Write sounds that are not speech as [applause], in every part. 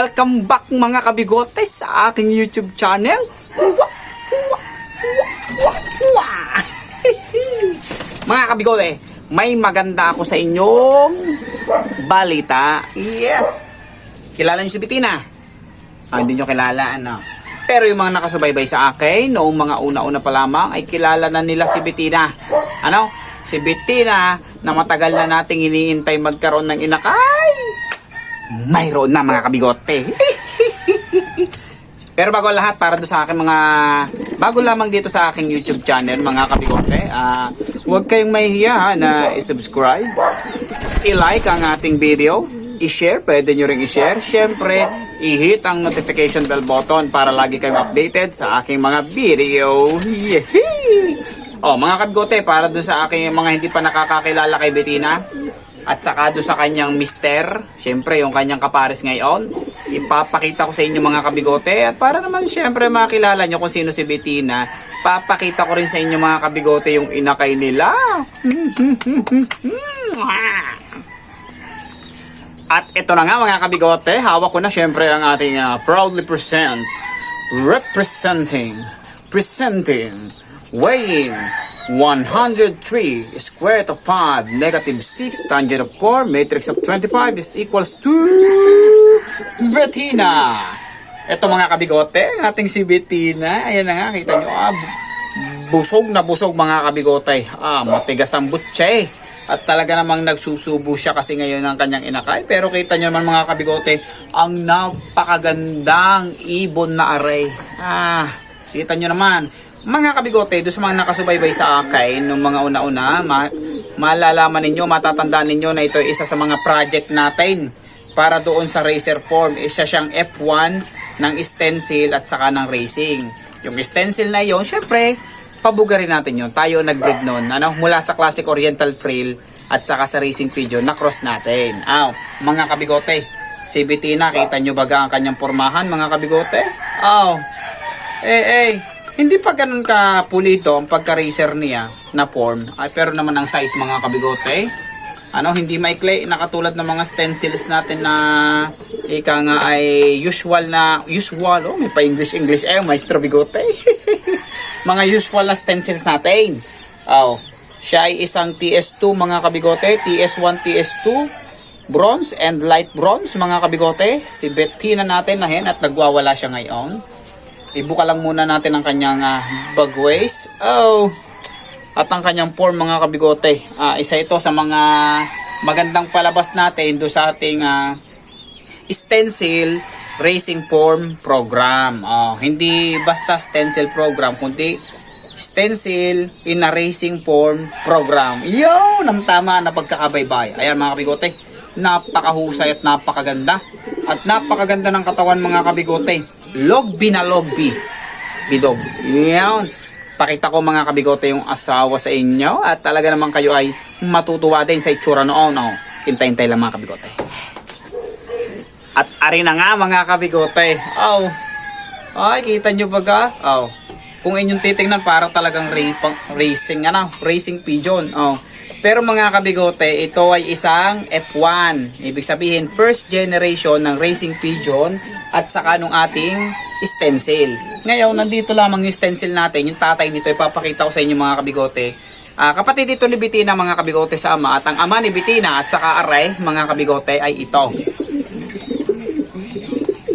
Welcome back mga kabigote sa aking YouTube channel. [laughs] Mga kabigote, may maganda ako sa inyong balita. Yes. Kilala niyo si Bitina? Ah, hindi niyo kilala, ano? Pero yung mga nakasubaybay sa akin, noong mga una-una pa lamang, ay kilala na nila si Bitina. Ano? Si Bitina, na matagal na nating iniintay magkaroon ng inakay mayroon na mga kabigote. [laughs] Pero bago lahat, para do sa akin mga, bago lamang dito sa aking YouTube channel, mga kabigote, ah, huwag kayong mahihiya na i-subscribe, i-like ang ating video, i-share, pwede nyo ring i-share. Siyempre, i-hit ang notification bell button para lagi kayong updated sa aking mga video. Yehey! Oh, mga kabigote, para do sa aking mga hindi pa nakakakilala kay Bettina, at saka doon sa kanyang mister, syempre yung kanyang kapares ngayon, ipapakita ko sa inyo mga kabigote at para naman syempre makilala nyo kung sino si Bettina, papakita ko rin sa inyo mga kabigote yung inakay nila. At ito na nga mga kabigote, hawak ko na syempre ang ating uh, proudly present, representing, presenting, weighing 103 square root of 5 negative 6 tangent of 4 matrix of 25 is equals to Bettina. Ito mga kabigote, ang ating si Bettina. Ayan na nga, kita nyo. Ah, busog na busog mga kabigote. Ah, matigas ang butse. At talaga namang nagsusubo siya kasi ngayon ng kanyang inakay. Pero kita nyo naman mga kabigote, ang napakagandang ibon na array. Ah, kita nyo naman. Mga kabigote, doon sa mga nakasubaybay sa akin nung mga una-una, ma malalaman ninyo, matatandaan ninyo na ito isa sa mga project natin para doon sa racer form. Isa siyang F1 ng stencil at saka ng racing. Yung stencil na yon, syempre, pabugarin natin yon. Tayo nag-breed nun. Ano, mula sa classic oriental frill at saka sa racing pigeon na cross natin. Aw, mga kabigote, si Bettina, kita nyo baga ang kanyang pormahan, mga kabigote? Aw, eh, eh, hindi pa ganun ka pulido ang pagka-racer niya na form. Ay, pero naman ang size mga kabigote. Ano, hindi maikli. Na katulad ng mga stencils natin na ika nga ay usual na usual oh may pa English English eh maestro bigote. [laughs] Mga usual na stencils natin. Oh siya ay isang TS2 mga kabigote. TS1 TS2 bronze and light bronze mga kabigote. Si Bettina natin na hen at nagwawala siya ngayon ibuka lang muna natin ang kanyang uh, bagways oh at ang kanyang form mga kabigote Ah, isa ito sa mga magandang palabas natin do sa ating ah, stencil racing form program. Oh, hindi basta stencil program, kundi stencil in a racing form program. Yun, ang tama na pagkakabaybay. Ayan mga kabigote, napakahusay at napakaganda. At napakaganda ng katawan mga kabigote. Logbi na logbi. Bidog. Yan. Pakita ko mga kabigote yung asawa sa inyo at talaga naman kayo ay matutuwa din sa itsura noon. Oh, hintay-hintay lang mga kabigote. At ari na nga mga kabigote. Oh. Ay, kita nyo ba ka? Oh. Kung inyong titingnan para talagang ra- pang- racing ano, racing pigeon. Oh. Pero mga kabigote, ito ay isang F1. Ibig sabihin, first generation ng racing pigeon at saka nung ating stencil. Ngayon, nandito lamang yung stencil natin. Yung tatay nito, ipapakita ko sa inyo mga kabigote. Ah, kapatid dito ni Bitina mga kabigote sa ama at ang ama ni Bitina at saka Aray mga kabigote ay ito.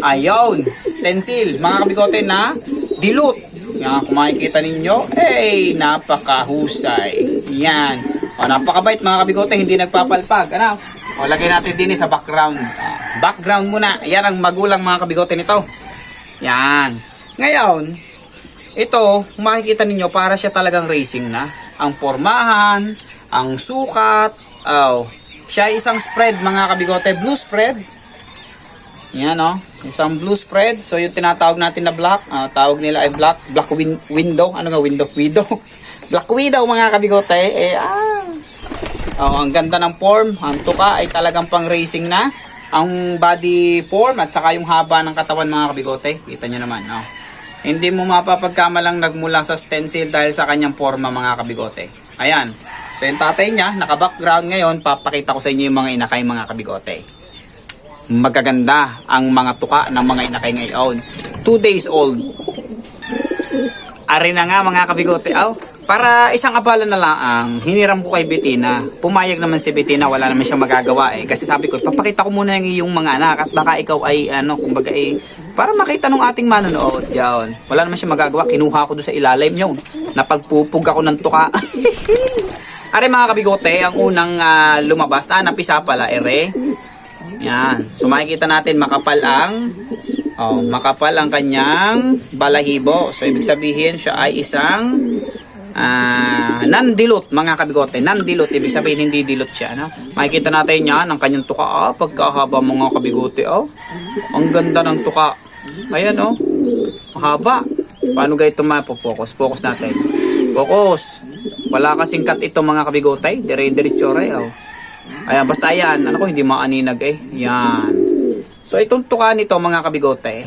Ayun, stencil, mga kabigote na dilute. Yan, kung makikita ninyo, eh, napakahusay. Yan. O, napakabait mga kabigote, hindi nagpapalpag. Ano? O, lagay natin din sa background. Background muna. Yan ang magulang mga kabigote nito. Yan. Ngayon, ito, makikita ninyo, para siya talagang racing na. Ang pormahan, ang sukat, oh, siya isang spread mga kabigote, blue spread. Yan oh, isang blue spread. So yung tinatawag natin na black, ah, tawag nila ay black, black win- window. Ano nga window? [laughs] Widow. black widow mga kabigote. Eh, ah. Oh, ang ganda ng form. Ang tuka ay talagang pang racing na. Ang body form at saka yung haba ng katawan mga kabigote. Kita nyo naman. Oh. Hindi mo mapapagkamalang nagmula sa stencil dahil sa kanyang forma mga kabigote. Ayan. So yung tatay niya, naka-background ngayon, papakita ko sa inyo yung mga inakay mga kabigote. Magaganda ang mga tuka ng mga inakay ngayon. 2 days old. Ari na nga mga kabigote. Aw, para isang abala na lang ang hiniram ko kay Bettina. Pumayag naman si Bettina, wala naman siyang magagawa eh. Kasi sabi ko, papakita ko muna yung iyong mga anak at baka ikaw ay ano, kumbaga eh, para makita nung ating manonood. Yan. Wala naman siyang magagawa. Kinuha ko doon sa ilalim yun. Napagpupug ako ng tuka. [laughs] Are mga kabigote, ang unang ah, lumabas, ah, napisa pala, ere. Yan. So makikita natin makapal ang oh, makapal ang kanyang balahibo. So ibig sabihin siya ay isang ah non-dilute mga kabigote. Non-dilute ibig sabihin hindi dilute siya, no? Makikita natin yan ang kanyang tuka. Ah, pagkahaba mga kabigote, oh. Ang ganda ng tuka. Ayan, oh. Mahaba. Paano gaito mapo-focus? Focus natin. Focus. Wala kasing cut ito mga kabigotay. Dire-diretso ray, oh. Ayan, basta yan. Ano ko, hindi maaninag eh. Yan. So, itong tuka nito mga kabigote,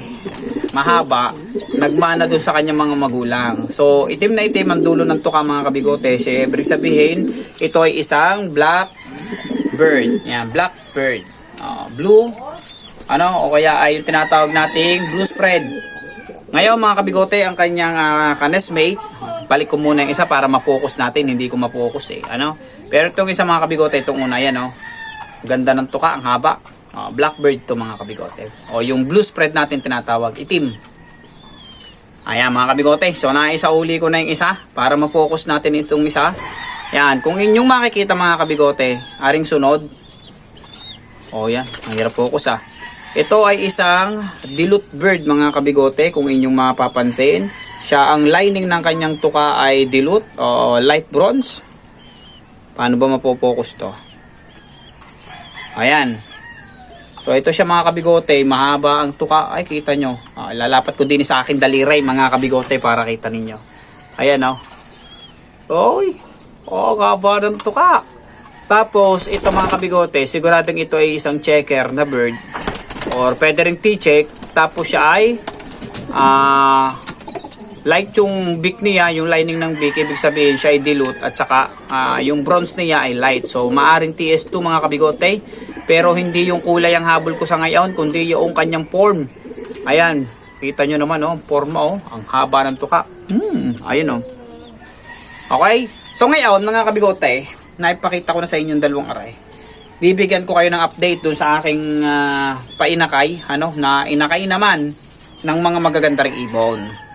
mahaba, nagmana dun sa kanyang mga magulang. So, itim na itim ang dulo ng tuka mga kabigote. Siyempre sabihin, ito ay isang black bird. Yan, black bird. Ah, blue, ano, o kaya ay yung tinatawag nating blue spread. Ngayon mga kabigote, ang kanyang uh, kanesmate, balik ko muna yung isa para ma-focus natin, hindi ko ma-focus eh. Ano? Pero itong isa mga kabigote, itong una yan, oh. Ganda ng tuka, ang haba. Oh, blackbird to mga kabigote. O yung blue spread natin tinatawag, itim. Ayan mga kabigote, so naisa uli ko na yung isa para ma-focus natin itong isa. Yan, kung inyong makikita mga kabigote, aring sunod. O yan, ang hirap focus ah. Ito ay isang dilute bird mga kabigote kung inyong mapapansin. Siya ang lining ng kanyang tuka ay dilute o light bronze. Paano ba mapopokus to? Ayan. So ito siya mga kabigote, mahaba ang tuka. Ay kita nyo. Ah, lalapat ko din sa akin daliray mga kabigote para kita ninyo. Ayan oh. Oy. Oh, gaba ng tuka. Tapos ito mga kabigote, siguradong ito ay isang checker na bird or pwede ring T-check tapos siya ay ah light yung beak niya, yung lining ng beak, ibig sabihin siya ay dilute at saka ah, yung bronze niya ay light. So maaring TS2 mga kabigote, pero hindi yung kulay ang habol ko sa ngayon, kundi yung kanyang form. Ayan, kita nyo naman oh, form oh, ang haba ng tuka. Hmm, ayun oh. Okay, so ngayon mga kabigote, naipakita ko na sa inyo yung dalawang aray bibigyan ko kayo ng update dun sa aking ah, painakay, ano, na inakay naman ng mga magaganda ring ibon.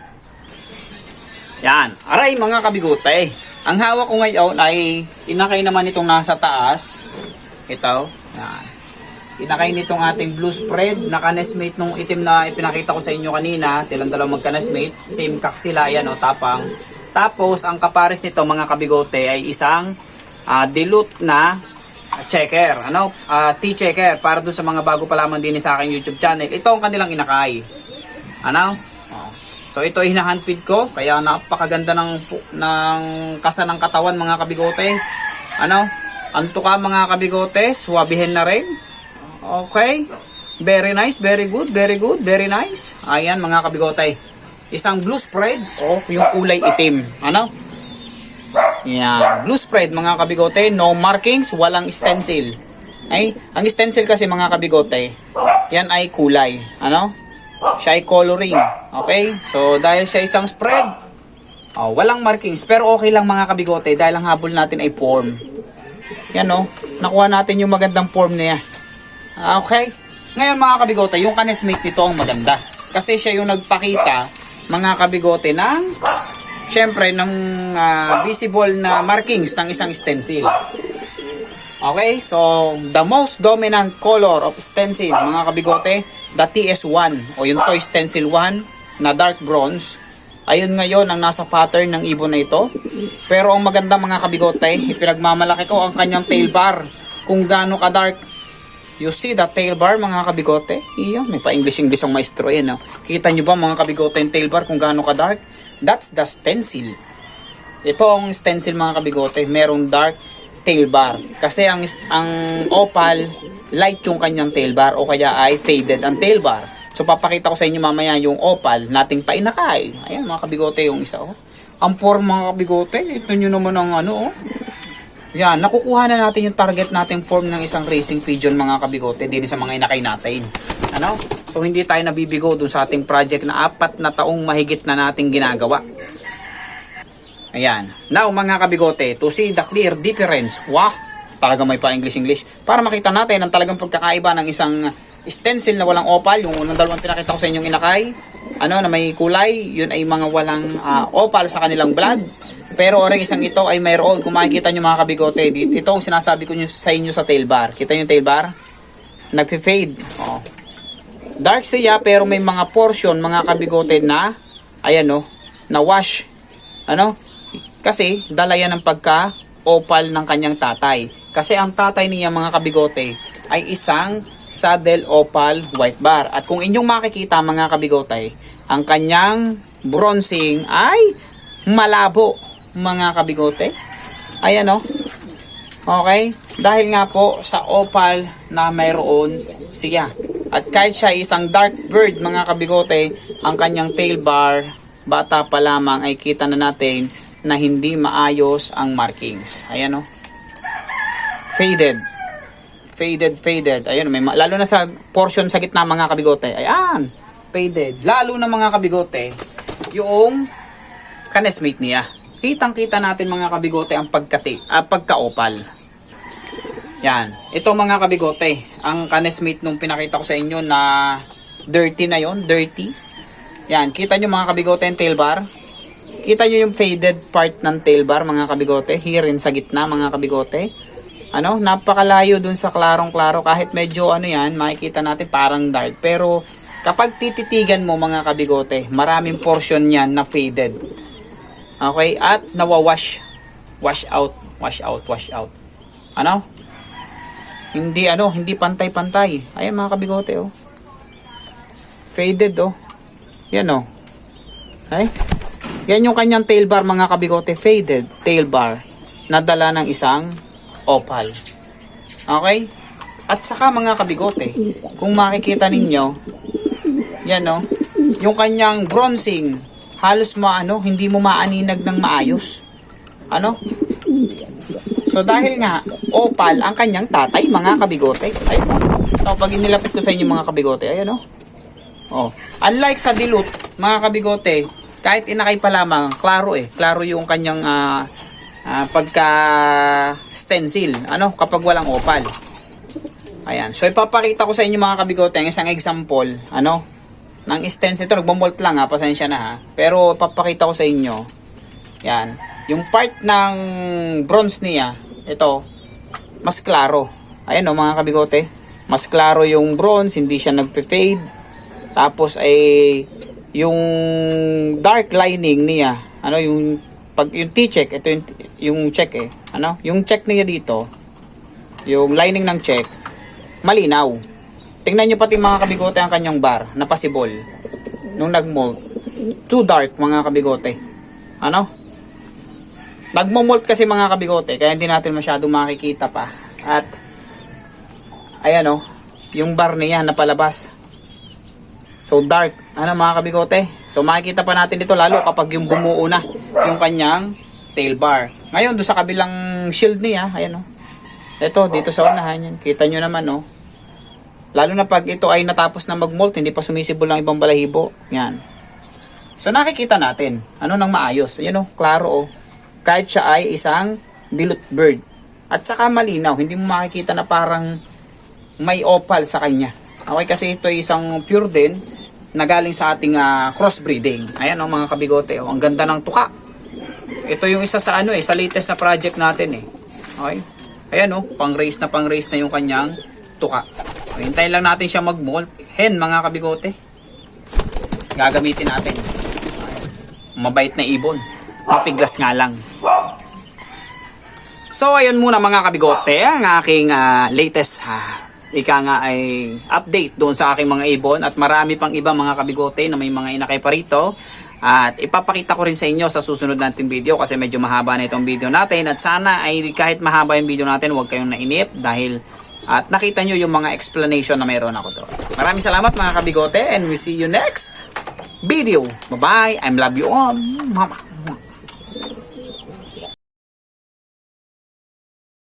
Yan, aray mga kabigutay. Ang hawak ko ngayon ay inakay naman itong nasa taas. Ito, yan. Inakay nitong ating blue spread, naka-nesmate nung itim na ipinakita ko sa inyo kanina. Silang dalawang magka-nesmate, same kak sila, yan o, tapang. Tapos, ang kapares nito mga kabigote ay isang ah, dilute na checker, ano, ah, T-checker para doon sa mga bago pa lamang din sa aking YouTube channel. Ito ang kanilang inakay. Ano? Oh. So ito ay hinahandpid ko kaya napakaganda ng ng kasa ng katawan mga kabigote. Ano? Anto ka mga kabigote, suwabihin na rin. Okay. Very nice, very good, very good, very nice. Ayan mga kabigote. Isang blue spread o yung kulay itim. Ano? Yan. Blue spread mga kabigote. No markings, walang stencil. Ay, ang stencil kasi mga kabigote, yan ay kulay. Ano? Siya ay coloring. Okay? So, dahil siya isang spread, oh, walang markings. Pero okay lang mga kabigote dahil ang habol natin ay form. Yan no. Nakuha natin yung magandang form niya. Ah, Okay? Ngayon mga kabigote, yung kanesmate nito ang maganda. Kasi siya yung nagpakita mga kabigote ng syempre ng ah, visible na markings ng isang stencil. Okay, so the most dominant color of stencil mga kabigote, the TS1 o yung toy stencil 1 na dark bronze. Ayun ngayon ang nasa pattern ng ibon na ito. Pero ang maganda mga kabigote, ipinagmamalaki ko ang kanyang tail bar kung gaano ka dark You see the tail bar mga kabigote? Iya, may pa-English-English ang maestro yan. No? Kita nyo ba mga kabigote yung tail bar kung gaano ka-dark? That's the stencil. Ito ang stencil mga kabigote. Merong dark tail bar. Kasi ang, ang opal, light yung kanyang tail bar o kaya ay faded ang tail bar. So papakita ko sa inyo mamaya yung opal nating painakay. Ayan mga kabigote yung isa. Oh. Ang form mga kabigote. Ito nyo naman ang ano. Oh. Yan, nakukuha na natin yung target nating form ng isang racing pigeon mga kabigote din sa mga inakay natin. Ano? So hindi tayo nabibigo dun sa ating project na apat na taong mahigit na nating ginagawa. Ayan. Now mga kabigote, to see the clear difference. Wow! Talaga may pa English English. Para makita natin ang talagang pagkakaiba ng isang stencil na walang opal. Yung unang dalawang pinakita ko sa inyong inakay. Ano, na may kulay. Yun ay mga walang ah, opal sa kanilang blood. Pero oring isang ito ay mayroon. Kung makikita nyo mga kabigote, ito ang sinasabi ko nyo, sa inyo sa tail bar. Kita yung tail bar? Nagpe-fade. Oh. Dark siya pero may mga portion, mga kabigote na, ayan no, na wash. Ano? Kasi dala yan ng pagka opal ng kanyang tatay. Kasi ang tatay niya mga kabigote ay isang saddle opal white bar. At kung inyong makikita mga kabigote, ang kanyang bronzing ay malabo mga kabigote. Ayan o. Okay? Dahil nga po sa opal na mayroon siya. At kahit siya isang dark bird mga kabigote, ang kanyang tail bar, bata pa lamang ay kita na natin na hindi maayos ang markings. Ayan o. Faded. Faded, faded. Ayan, may, ma- lalo na sa portion sa gitna mga kabigote. Ayan, faded. Lalo na mga kabigote, yung kanesmate niya. Kitang-kita natin mga kabigote ang pagkati, ah, pagka-opal. Yan. Ito mga kabigote, ang kanesmate nung pinakita ko sa inyo na dirty na yon, dirty. Yan, kita nyo mga kabigote yung tail bar. Kita nyo yung faded part ng tail bar mga kabigote, here in sa gitna mga kabigote. Ano, napakalayo dun sa klarong-klaro kahit medyo ano yan, makikita natin parang dark. Pero kapag tititigan mo mga kabigote, maraming portion yan na faded. Okay, at nawawash. Wash out, wash out, wash out. Ano? Hindi ano, hindi pantay-pantay. Ayan mga kabigote oh. Faded oh. Yan oh. Ay. Yan yung kanyang tail bar mga kabigote, faded tail bar na dala ng isang opal. Okay? At saka mga kabigote, kung makikita ninyo, yan oh, yung kanyang bronzing, halos maano, hindi mo maaninag ng maayos. Ano? So dahil nga, opal ang kanyang tatay, mga kabigote. Ayun oh. So, pag inilapit ko sa inyo mga kabigote, ayan oh. Oh. Unlike sa dilute, mga kabigote, kahit inakay pa lamang, klaro eh. Klaro yung kanyang ah, ah, pagka stencil, ano, kapag walang opal. Ayan. So ipapakita ko sa inyo mga kabigote ang isang example, ano, ng stencil. Ito, nagbamolt lang ha, pasensya na ha. Pero ipapakita ko sa inyo. Yan. Yung part ng bronze niya, ito, mas klaro. Ayan o mga kabigote. Mas klaro yung bronze, hindi siya nagpe-fade. Tapos ay yung dark lining niya, ano yung pag yung T-check, ito yung, yung check eh. Ano? Yung check niya dito, yung lining ng check, malinaw. Tingnan nyo pati mga kabigote ang kanyang bar, na possible. Nung nag-mold, too dark mga kabigote. Ano? Nagmo-mold kasi mga kabigote, kaya hindi natin masyado makikita pa. At, ayan o, yung bar niya na palabas. So dark. Ano mga kabigote? So makikita pa natin dito lalo kapag yung bumuo na yung kanyang tail bar. Ngayon doon sa kabilang shield niya, ayan oh. Ito dito sa unahan yan. Kita nyo naman oh. Lalo na pag ito ay natapos na mag-molt, hindi pa sumisibol ng ibang balahibo. Yan. So nakikita natin ano nang maayos. Ayan oh, klaro oh. Kahit siya ay isang dilute bird. At saka malinaw, hindi mo makikita na parang may opal sa kanya. Okay, kasi ito ay isang pure din na galing sa ating ah, crossbreeding. Ayan oh, mga kabigote, oh, ang ganda ng tuka. Ito yung isa sa ano eh, sa latest na project natin eh. Okay? Ayan oh, pang race na pang race na yung kanyang tuka. So, hintayin lang natin siya mag-molt. Hen, mga kabigote. Gagamitin natin. Mabait na ibon. Mapiglas nga lang. So, ayun muna mga kabigote, ang aking ah, latest ha, ika nga ay update doon sa aking mga ibon at marami pang iba mga kabigote na may mga inakay pa rito. At ipapakita ko rin sa inyo sa susunod natin video kasi medyo mahaba na itong video natin at sana ay kahit mahaba yung video natin huwag kayong nainip dahil at nakita nyo yung mga explanation na mayroon ako doon. Maraming salamat mga kabigote and we see you next video. Bye-bye. I'm love you all. Mama.